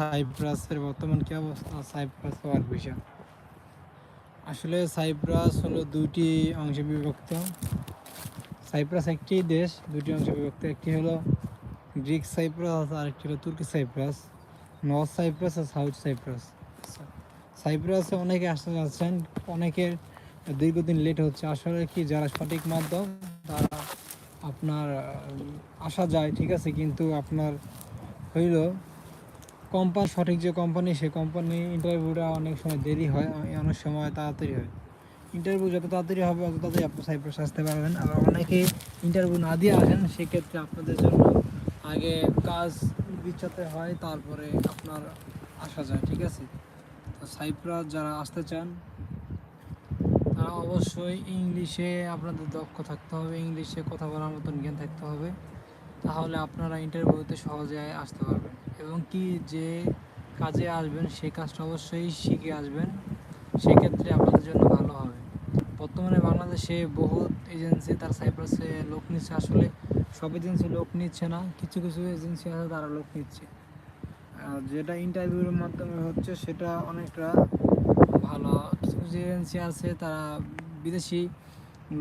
সাইপ্রাসের বর্তমান কি অবস্থা? সাইপ্রাস ওয়ার্ক ভিসা আসলে সাইপ্রাস হলো দুইটি অংশে বিভক্ত। সাইপ্রাস একটি দেশ দুটি অংশে বিভক্ত। একটি হলো গ্রিক সাইপ্রাস, আর একটি হলো তুর্কি সাইপ্রাস। নর্থ সাইপ্রাস আর সাউথ সাইপ্রাস। সাইপ্রাসে অনেকে আসতে যাচ্ছেন অনেকের দীর্ঘদিন লেট হচ্ছে। আসলে কি, যারা সঠিক মাধ্যম, তারা আপনার আসা যায়, ঠিক আছে, কিন্তু আপনার হইল কোম্পানি সঠিক যে কোম্পানি সেই কোম্পানি ইন্টারভিউটা অনেক সময় দেরি হয় অনেক সময় তাড়াতাড়ি হয়। ইন্টারভিউ যত তাড়াতাড়ি হবে, অত তাড়াতাড়ি আপনি সাইপ্রাস আসতে পারবেন। আবার অনেকে ইন্টারভিউ না দিয়ে আসেন, সেক্ষেত্রে আপনাদের জন্য আগে কাজ বিচ্ছাতে হয়, তারপরে আপনার আসা যায়, ঠিক আছে? তো সাইপ্রাস যারা আসতে চান, তারা অবশ্যই ইংলিশে আপনাদের দক্ষ থাকতে হবে ইংলিশে কথা বলার মতন জ্ঞান থাকতে হবে। তাহলে আপনারা ইন্টারভিউতে সহজে আসতে পারবেন। এবং কি যে কাজে আসবেন সেই কাজটা অবশ্যই শিখে আসবেন। সেক্ষেত্রে আপনাদের জন্য ভালো হবে। বর্তমানে বাংলাদেশে বহুত এজেন্সি তার সাইপ্রাসে লোক নিচ্ছে। আসলে সব এজেন্সি লোক নিচ্ছে না কিছু কিছু এজেন্সি আছে তারা লোক নিচ্ছে। আর যেটা ইন্টারভিউর মাধ্যমে হচ্ছে সেটা অনেকটা ভালো। কিছু কিছু এজেন্সি আছে তারা বিদেশি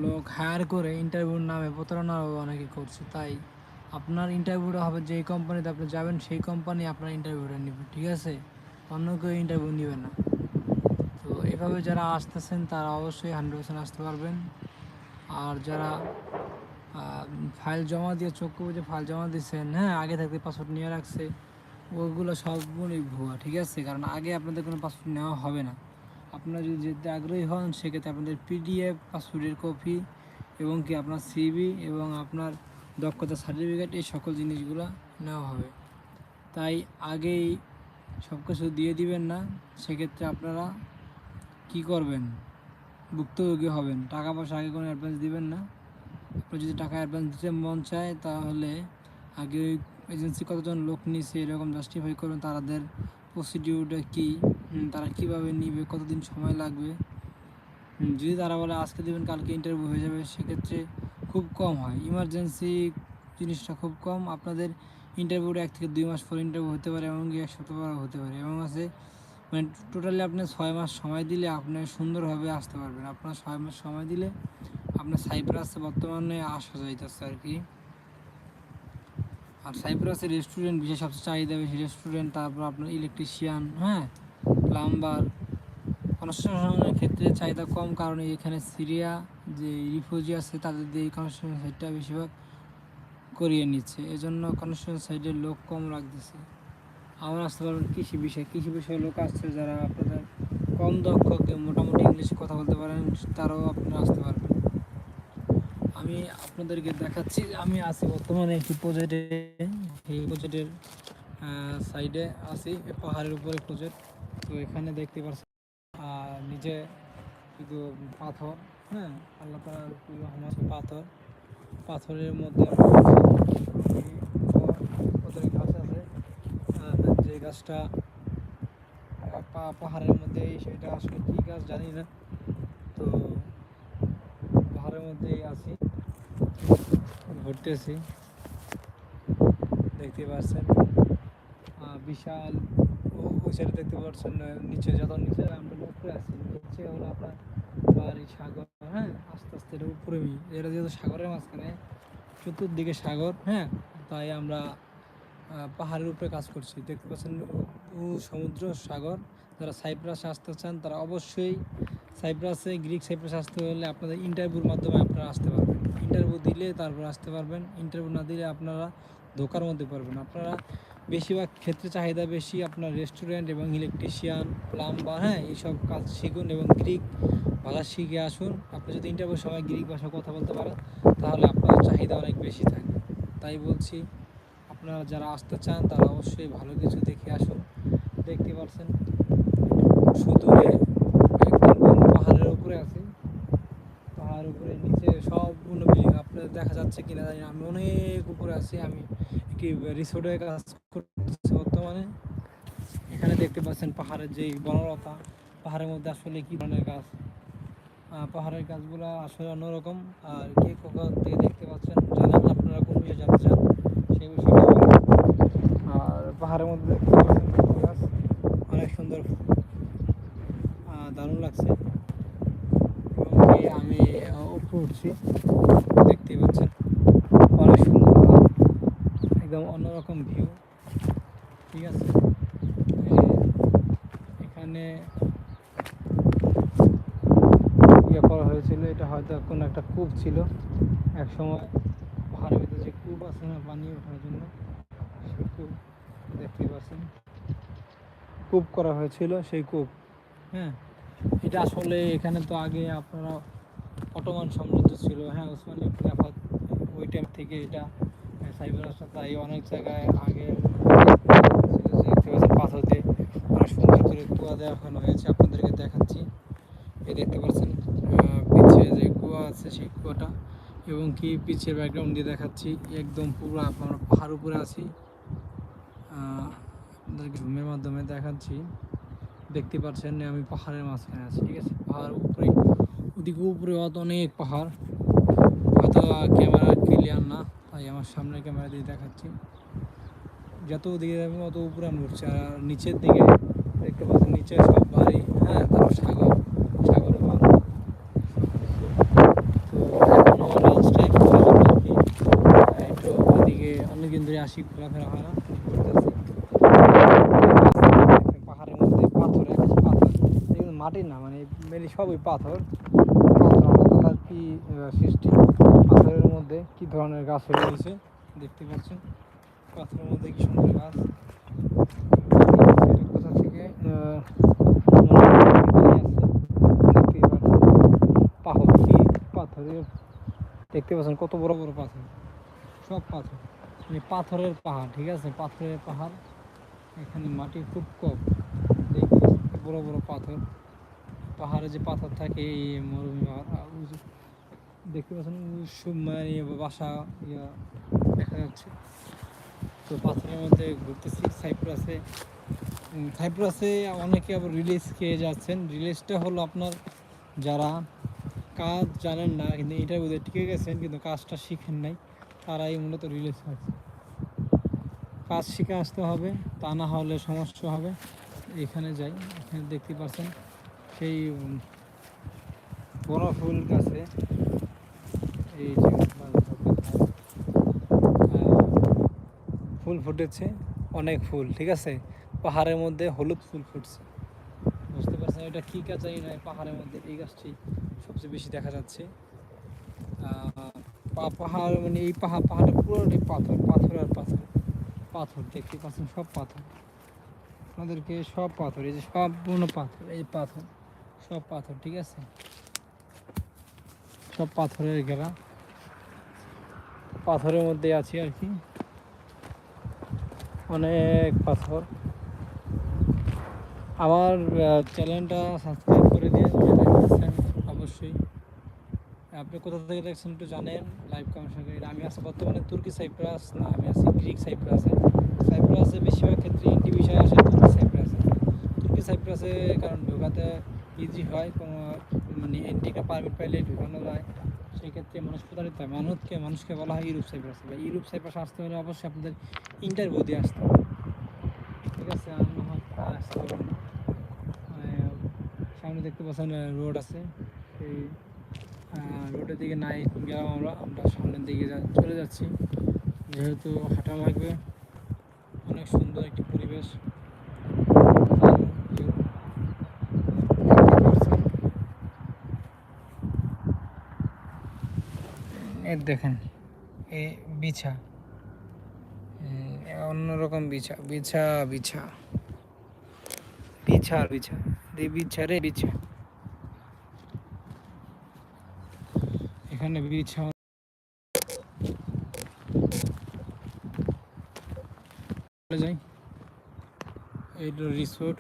লোক হায়ার করে ইন্টারভিউর নামে প্রতারণা অনেকে করছে তাই আপনার ইন্টারভিউটা হবে যেই কোম্পানিতে আপনি যাবেন, সেই কোম্পানি আপনার ইন্টারভিউটা নেবে, ঠিক আছে? অন্য কেউ ইন্টারভিউ নেবে না। তো এভাবে যারা আসতেছেন, তারা অবশ্যই হান্ড্রেড পার্সেন্ট আসতে পারবেন। আর যারা ফাইল জমা দিয়ে চক্ষু বুঝে ফাইল জমা দিচ্ছেন হ্যাঁ আগে থাকতে পাসওয়ার্ড নিয়ে রাখছে, ওগুলো সবগুলোই ভুয়া, ঠিক আছে? কারণ আগে আপনাদের কোনো পাসওয়ার্ড নেওয়া হবে না। আপনারা যদি যেতে আগ্রহী হন, সেক্ষেত্রে আপনাদের পিডিএফ পাসওয়ার্ডের কপি এবং কি আপনার সিবি এবং আপনার দক্ষতা সার্টিফিকেট এই সকল জিনিসগুলো নেওয়া হবে। তাই আগেই সব কিছু দিয়ে দিবেন না, সেক্ষেত্রে আপনারা কি করবেন? ভুক্তভোগী হবেন। টাকা পয়সা আগে কোনো অ্যাডভান্স দিবেন না। আপনি যদি টাকা অ্যাডভান্স দিতে মন চায়, তাহলে আগে ওই এজেন্সি কতজন লোক নিছে, এরকম জাস্টিফাই করবেন তাদের প্রসিডিউরটা কী তারা কীভাবে নিবে, কতদিন সময় লাগবে। যদি তারা বলে আজকে দেবেন, কালকে ইন্টারভিউ হয়ে যাবে, সেক্ষেত্রে খুব কম হয়। ইমার্জেন্সি জিনিসটা খুব কম। আপনাদের ইন্টারভিউটা এক থেকে দুই মাস পর ইন্টারভিউ হতে পারে এমনকি এক সপ্তাহ হতে পারে। এবং আছে মানে টোটালি আপনি ছয় মাস সময় দিলে আপনি সুন্দরভাবে আসতে পারবেন। আপনার ছয় মাস সময় দিলে আপনার সাইপ্রাসে বর্তমানে আসা যাইতেছে আর কি আর সাইপ্রাসের রেস্টুরেন্ট বিশেষ সবচেয়ে চাহিদা বেশি রেস্টুরেন্ট তারপর আপনার ইলেকট্রিশিয়ান হ্যাঁ? প্লাম্বার কনস্ট্রাকশনের ক্ষেত্রে চাহিদা কম কারণে এখানে সিরিয়া যে রিফিউজি আছে তাদের দিয়ে এই কনস্ট্রাকশন সাইডটা বেশিরভাগ করিয়ে নিচ্ছে। এজন্য কনস্ট্রাকশন সাইডের লোক কম রাখতেছে। আবার আসতে পারবেন কৃষি বিষয়। কৃষি বিষয়ে লোক আসছে যারা আপনাদের কম দক্ষকে মোটামুটি ইংলিশে কথা বলতে পারেন, তারাও আপনারা আসতে পারবেন। আমি আপনাদেরকে দেখাচ্ছি, আমি আছি বর্তমানে একটি প্রজেক্টে এই প্রজেক্টের সাইডে আছি। পাহাড়ের উপরে প্রজেক্ট তো এখানে দেখতে পাচ্ছেন আর নিচে শুধু পাথর। হ্যাঁ আল্লাহ তালার রহমত আছে পাথর। পাথরের মধ্যে ওদের গাছ আছে। যে গাছটা পাহাড়ের মধ্যে সেটা আসলে কী গাছ জানি না। তো পাহাড়ের মধ্যেই আছি, ঘুরতেছি। দেখতে পাচ্ছেন বিশাল ওই সাইডে দেখতে পাচ্ছেন, নিচে যত নিচে আমরা উপরে আছি, নিচে হলো আপনার বাড়ি, সাগর। হ্যাঁ আস্তে আস্তে এটা উপরে এটা যেহেতু সাগরের মাঝখানে, চতুর্দিকে সাগর হ্যাঁ তাই আমরা পাহাড়ের উপরে কাজ করছি। দেখতে পাচ্ছেন সমুদ্র, সাগর। যারা সাইপ্রাসে আসতে চান, তারা অবশ্যই সাইপ্রাসে, গ্রিক সাইপ্রাসে আসতে হলে আপনাদের ইন্টারভিউর মাধ্যমে আপনারা আসতে পারবেন। ইন্টারভিউ দিলে তারপর আসতে পারবেন। ইন্টারভিউ না দিলে আপনারা ধোকার মধ্যে পারবেন আপনারা বেশিরভাগ ক্ষেত্রে চাহিদা বেশি আপনার রেস্টুরেন্ট এবং ইলেকট্রিশিয়ান প্লাম্বার হ্যাঁ এইসব কাজ শিখুন এবং গ্রিক ভাষা শিখে আসুন। আপনি যদি ইন্টারভিউর সময় গ্রিক ভাষা কথা বলতে পারেন, তাহলে আপনার চাহিদা অনেক বেশি থাকে। তাই বলছি, আপনারা যারা আসতে চান, তারা অবশ্যই ভালো কিছু দেখে আসুন। দেখতে পাচ্ছেন, সুদূরে পাহাড়ের উপরে আছি। পাহাড়ের উপরে নিচে সবগুলো বিল্ডিং। আপনাদের দেখা যাচ্ছে কিনা জানি আমি অনেক উপরে আছি। আমি কি রিসোর্টে কাজ করতেছি বর্তমানে। এখানে দেখতে পাচ্ছেন পাহাড়ের যে বনলতা। পাহাড়ের মধ্যে আসলে কি ধরনের গাছ? পাহাড়ের গাছগুলো আসলে অন্যরকম। আর কে কোথাও দিয়ে দেখতে পাচ্ছেন জানান, আপনারা কোন বিষয়ে যাচ্ছেন চান সেই বিষয়টা আর পাহাড়ের মধ্যে দেখতে পাচ্ছেন গাছ, অনেক সুন্দর দারুণ লাগছে। আমি উপরে উঠছি, দেখতেই পাচ্ছেন। অনেক সুন্দর, একদম অন্যরকম ভিউ হয়েছিল, এটা হয়তো কোনো একটা কূপ ছিল। এক সময় পাহাড়ের ভিতরে যে কূপ আছে না পানি ওঠার জন্য, সেই কূপ দেখতে পাচ্ছেন। কূপ করা হয়েছিল সেই কূপ। হ্যাঁ এটা আসলে এখানে তো আগে আপনারা অটোমান সাম্রাজ্য ছিল। হ্যাঁ ওসমানী খেলাফত ওই টাইম থেকে এটা সাইবার রাস্তা তাই অনেক জায়গায় আগে দেখতে পাচ্ছেন পাথর দিয়ে। অনেক সুন্দর করে কুয়া দেওয়া হয়েছে আপনাদেরকে দেখাচ্ছি। এই দেখতে পাচ্ছেন। আছে সেই কুয়াটা এবং কি পিছের ব্যাকগ্রাউন্ড দিয়ে দেখাচ্ছি, একদম পুরো আমরা পাহাড় উপরে আছি। আপনাদেরকে রুমের মাধ্যমে দেখাচ্ছি। দেখতে পাচ্ছেন আমি পাহাড়ের মাঝখানে আছি, ঠিক আছে? পাহাড় উপরে, ওদিকে উপরে অত অনেক পাহাড়। হয়তো ক্যামেরা ক্লিয়ার না, তাই আমার সামনে ক্যামেরা দিয়ে দেখাচ্ছি। যত ওদিকে যাবে অত উপরে আমি উঠছি। আর নিচের দিকে দেখতে পাচ্ছেন, নিচে সব বাড়ি হ্যাঁ তারপর সাগর সাগরের পার তো এখনও লাঞ্চ টাইম একটু ওদিকে ধরে ঘোরাফেরা হয় না পাহাড়ের মধ্যে পাথর পাথর। এগুলো মাটির না মানে মেনলি সবই পাথর। পাথর কি সৃষ্টি? পাথরের মধ্যে কি ধরনের গাছ হয়ে রয়েছে দেখতে পাচ্ছেন। পাথরের মধ্যে কি সুন্দর গাছ? কোথা থেকে? পাথর পাথরের? দেখতে পাচ্ছেন কত বড় বড় পাথর। সব পাথর। মানে পাথরের পাহাড়, ঠিক আছে? পাথরের পাহাড়। এখানে মাটি খুব কম। বড় বড় পাথর। পাহাড়ে যে পাথর থাকে, এই মরুভূমি দেখতে পাচ্ছেন মানে বাসা, ইয়া, দেখা যাচ্ছে। তো পাথরের মধ্যে ঘুরতেছি। সাইপ্রাসে সাইপ্রাসে অনেকে আবার রিলিজ খেয়ে যাচ্ছেন। রিলিজটা হলো আপনার যারা কাজ জানেন না, কিন্তু এটার মধ্যে টিকে গেছেন, কিন্তু কাজটা শিখেন নাই। তারাই মূলত রিলিজ হচ্ছে কাজ শিখে আসতে হবে, তা না হলে সমস্যা হবে। এখানে যাই, এখানে দেখতে পাচ্ছেন সেই বড় ফুল গাছে এই যে ফুল ফুটেছে, অনেক ফুল, ঠিক আছে? পাহাড়ের মধ্যে হলুদ ফুল ফুটছে। বুঝতে পারছেন এটা কী গাছ? জানি না পাহাড়ের মধ্যে এই গাছটি সবচেয়ে বেশি দেখা যাচ্ছে। পাহাড় মানে এই পাহাড় পাহাড়টা পুরোটাই পাথর পাথর আর পাথর। পাথর, দেখতে পাচ্ছেন সব পাথর। আপনাদেরকে সব পাথর, এই যে সম্পূর্ণ পাথর, এই পাথর, সব পাথর, ঠিক আছে? সব পাথরের ঘেরা। পাথরের মধ্যে আছি আর কি। অনেক পাথর। আমার চ্যানেলটা সাবস্ক্রাইব করে দিয়ে অবশ্যই আপনি কোথা থেকে দেখছেন একটু জানেন লাইভ সঙ্গে। আমি আছি বর্তমানে তুর্কি সাইপ্রাস, না, আমি আছি গ্রিক সাইপ্রাসে। সাইপ্রাসে বেশিরভাগ ক্ষেত্রে ইন্ডি বিষয় আসে, তুর্কি সাইপ্রাসে। তুর্কি সাইপ্রাসে কারণ ঢোকাতে ইজি হয়, কোনো মানে এন্ট্রিটা পারমিট পাইলে ঢোকানো যায়। সেই ক্ষেত্রে মানুষ প্রতারিত হয়। মানুষকে মানুষকে বলা হয় ইউরোপ সাইপ্রাস। বা ইউরোপ সাইপ্রাস আসতে হলে অবশ্যই আপনাদের ইন্টারভিউ দিয়ে আসতে হবে। ঠিক আছে আসতে মানে সামনে দেখতে পাচ্ছেন রোড আছে। সেই রোডের দিকে নাই, গেলাম আমরা আমরা সামনের দিকে চলে যাচ্ছি। যেহেতু হাঁটা লাগবে, অনেক সুন্দর একটি পরিবেশ। এই দেখেন, এই বিছা। এ অন্যরকম বিছা বিছা বিছা। বিছা বিছা। রে বিছা রে, বিছা। এখানে বিছা যাই। এইটা রিসোর্ট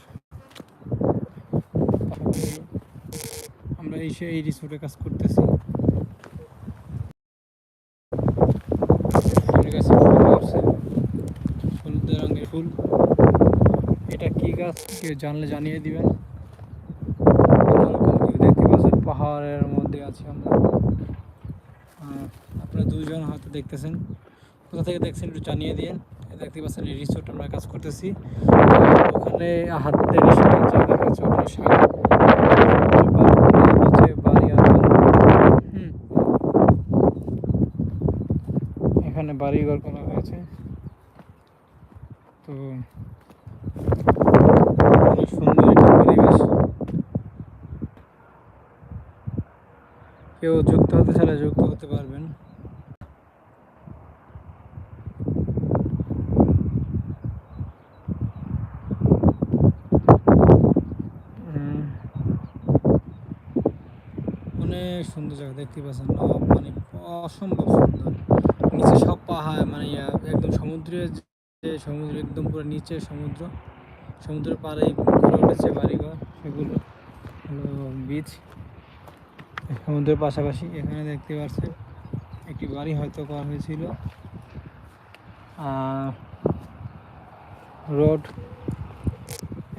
আমরা এসে এই রিসোর্টে কাজ করতেছি। ফুলের গাছে ফুল আছে হলুদ রঙের ফুল। এটা কি গাছ? কেউ জানলে জানিয়ে দিবেন। দেখতে পাচ্ছেন? পাহাড়ের মধ্যে আছি আমরা। আপনারা দুজন হয়তো দেখতেছেন। কোথা থেকে দেখছেন একটু জানিয়ে দিয়ে দেখতে পাচ্ছেন, এই রিসোর্ট আমরা কাজ করতেছি। ওখানে হাতে বাড়ি এখানে বাড়িঘর করা হয়েছে। তো কেউ যুক্ত হতে চাইলে যুক্ত হতে পারবেন। অনেক সুন্দর জায়গা দেখতে পাচ্ছেন মানে অসম্ভব সুন্দর। নিচে সব পাহাড় মানে একদম সমুদ্রের যে সমুদ্র, একদম পুরো নিচে সমুদ্র। সমুদ্রের পাড়ে উঠেছে বাড়িঘর, সেগুলো বিচ সমুদ্রের পাশাপাশি এখানে দেখতে পাচ্ছেন একটি বাড়ি হয়তো করা হয়েছিল। রোড,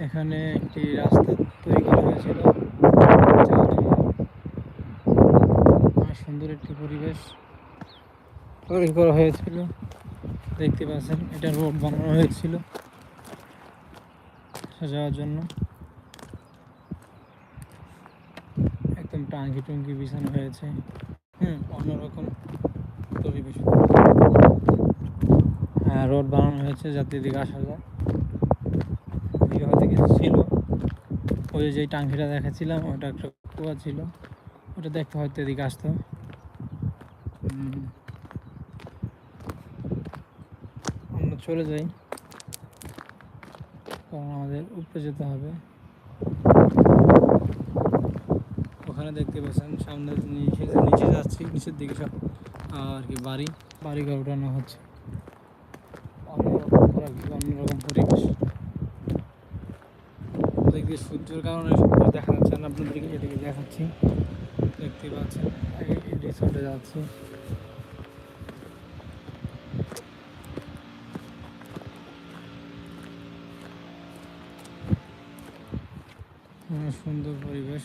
এখানে একটি রাস্তা তৈরি করা হয়েছিল। সুন্দর একটি পরিবেশ তৈরি করা হয়েছিল। দেখতে পাচ্ছেন, এটা রোড বানানো হয়েছিল যাওয়ার জন্য। একদম টাঙ্কি টুঙ্কি বিছানো হয়েছে। হুম, অন্যরকম পরিবেশ হ্যাঁ রোড বানানো হয়েছে যাতে এদিকে আসা যায় হয়তো কিছু ছিল। ওই যে টাঙ্কিটা দেখাচ্ছিলাম, ওটা একটা কুয়া ছিল। ওটা দেখতে হয়তো এদিকে আসতো। আমরা চলে যাই। কারণ আমাদের উপরে যেতে হবে। ওখানে দেখতে পাচ্ছেন সামনে নিচে নিচে যাচ্ছি, নিচের দিকে সব। আর কি, বাড়ি। বাড়ি ঘর উঠানো হচ্ছে। অন্যরকম পুরা পরিবেশ। দেখতে সূর্যের কারণে সব দেখা যাচ্ছে না, আপনাদেরকে এদিকে দেখাচ্ছি। দেখতে পাচ্ছেন যাচ্ছি। অনেক সুন্দর পরিবেশ।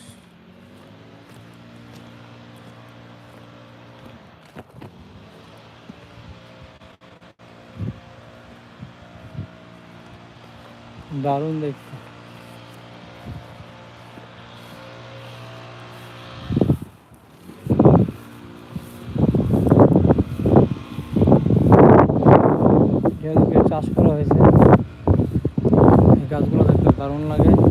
দারুণ দেখতে। চাষ করা হয়েছে। এই গাছগুলো দেখতে দারুণ লাগে।